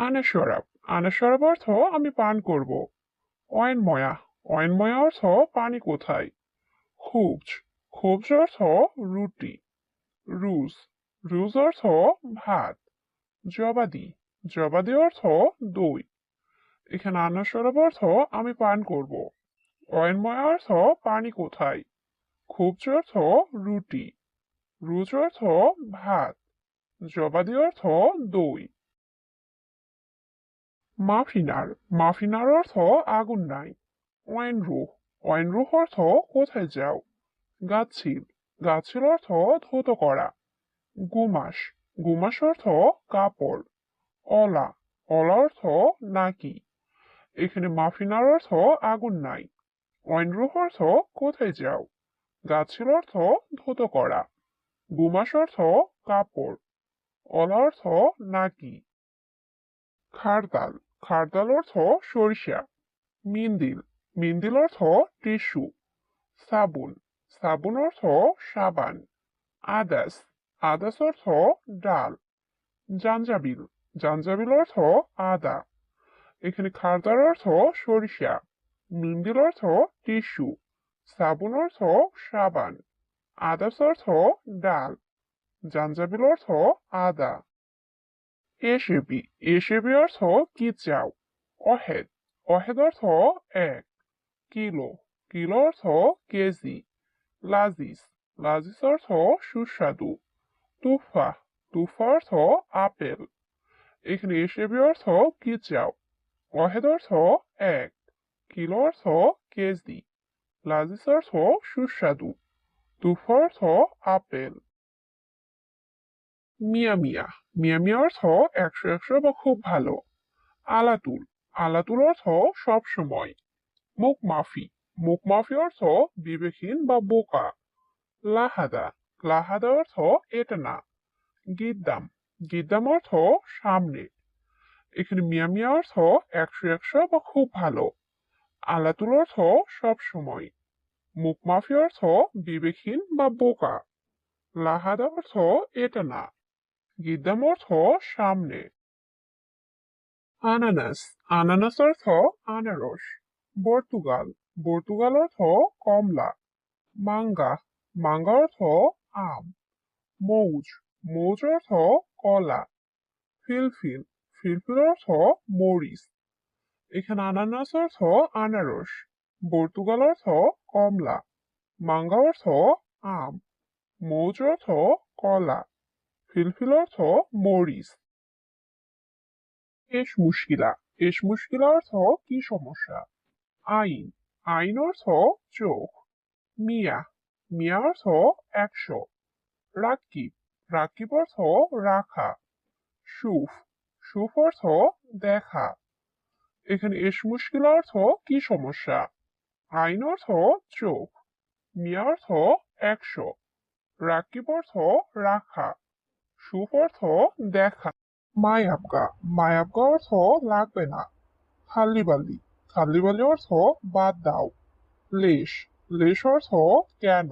আনাসরাব আনাসরাব অর্থ আমি পান করব। অয়নময়া। অয়নময়া অর্থ পানি কোথায়? খুবজ। খুবজ অর্থ রুটি। রুজ। রুজ অর্থ ভাত। জবাদি। জবাদি অর্থ দই। এখানে আনাসরাব অর্থ আমি পান করব। অয়নময় অর্থ পানি কোথায়? খুবজ অর্থ রুটি। রুজ অর্থ ভাত। জবাদি অর্থ দই। মাফিনার মাফিনার অর্থ আগুন নাই। ওয়াইনরুহ ওয়াইনরুহ অর্থ কোথায় যাও? গাছিল গাছিল অর্থ ধৌত করা। গুমাস গুমাস অর্থ কাপড়। অলা অলা অর্থ নাকি। এখানে মাফিনার অর্থ আগুন নাই। ওয়াইনরুহ অর্থ কোথায় যাও? গাছিল অর্থ ধৌত করা। গুমাস অর্থ কাপড়। অলা অর্থ নাকি। খারতাল খারতাল অর্থ সরিষা। মিন্দিল মিন্দিল অর্থ টিস্যু। সাবুন। সাবুন অর্থ সাবান। আদাস। আদাস অর্থ ডাল। জাঞ্জাবিল। জাঞ্জাবিল অর্থ আদা। এখানে খারদার অর্থ সরিষা। মিন্দিল অর্থ টিস্যু। সাবুন অর্থ সাবান। আদাস অর্থ ডাল। জাঞ্জাবিল অর্থ আদা। এসেবি এসেবি অর্থ কি চাও? অহেদ অহেদ অর্থ এক। কিলো কিলো অর্থ কেজি। লাজিস লাজিস অর্থ সুস্বাদু। তুফা তুফা অর্থ আপেল। এখানে এসেবি অর্থ কি চাও? অহেদ অর্থ এক। কিলো অর্থ কেজি। লাজিস অর্থ সুস্বাদু। তুফা অর্থ আপেল। মিয়া মিয়া। মিয়া মিয়া অর্থ একশো একশো বা খুব ভালো। আলাতুল। আলাতুল অর্থ সব সময়। মুখ মাফি। মুখ মাফি অর্থ বিবেকহীন বা বোকা। লাহাদা। লাহাদা অর্থ এটা না গিদ্দাম। গিদ্দাম অর্থ সামনে। এখানে মিয়া মিয়া অর্থ একশো একশো বা খুব ভালো। আলাতুল অর্থ সব সময়। মুখ মাফি অর্থ বিবেকহীন বা বোকা। লাহাদা অর্থ এটা না গিদ্দাম সামনে। আনানাস আনানাস অর্থ আনারস। পর্তুগাল পর্তুগাল অর্থ কমলা। মাঙ্গা মাঙ্গা অর্থ আম। মৌজ মৌজ অর্থ কলা। ফিলফিল ফিলফিল অর্থ মরিচ। এখানে আনানাস অর্থ আনারস পর্তুগাল অর্থ কমলা। মাঙ্গা অর্থ আম। মৌজ অর্থ কলা। ফিলফিল অর্থ মরিচ। এস মুশকিলা। এস মুশকিলা অর্থ কি সমস্যা? আইন। আইন অর্থ চোখ। মিয়া। মিয়া অর্থ একশো। রাকিব রাকিব অর্থ রাখা। সুফ। সুফ অর্থ দেখা। এখানে এস মুশকিল অর্থ কি সমস্যা? আইন অর্থ চোখ। মিয়া অর্থ একশো। রাকিব অর্থ রাখা। সুফ অর্থ দেখা। মায়াবগা। মায়াবগা অর্থ লাগবে না। খাল্লিবালি খাল্লিবালি অর্থ বাদ দাও। লেশ। লেশ অর্থ কেন?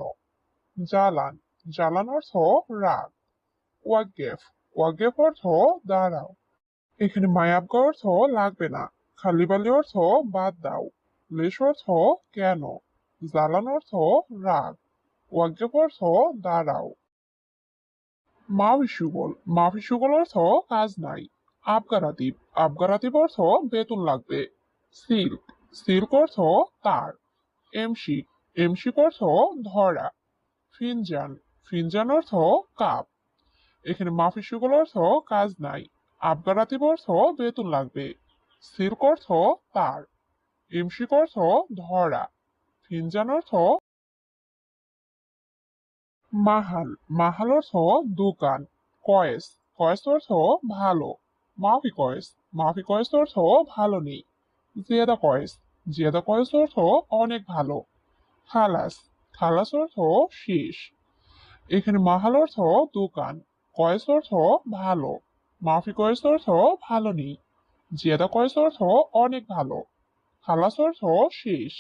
জ্বালান। জ্বালান অর্থ রাগ। ওয়াগেফ ওয়াগেফ অর্থ দাঁড়াও। এখানে মায়াবগা অর্থ লাগবে না। খাল্লিবালি অর্থ বাদ দাও। লেশ অর্থ কেন? জ্বালান অর্থ রাগ। ওয়াগেফ অর্থ দাঁড়াও। মাফি সুগল মাফি সুগল অর্থ কাজ নাই আবগারাতিব আবগারাতিব অর্থ বেতন লাগবে। সিল্ক সিল্ক অর্থ তার। এমশিক এমশিক অর্থ ধরা। ফিনজান ফিনজান অর্থ কাপ। এখানে মাফি সুগল অর্থ কাজ নাই। আবগারাতিব অর্থ বেতন লাগবে। সিল্ক অর্থ তার। এমশিক অর্থ ধরা। ফিনজান অর্থ মাহাল মাহাল অর্থ দোকান, কয়েস কয়েস অর্থ ভালো, মাফি কয়েস মাফি কয়েস অর্থ ভালো নেই, জিয়াদা কয়েস জিয়াদা কয়েস অর্থ অনেক ভালো, খালাস খালাস অর্থ শেষ, এখানে মাহাল অর্থ দোকান, কয়েস অর্থ ভালো, মাফি কয়েস অর্থ ভালো নেই, জিয়াদা কয়েস অর্থ অনেক ভালো, খালাস অর্থ শেষ।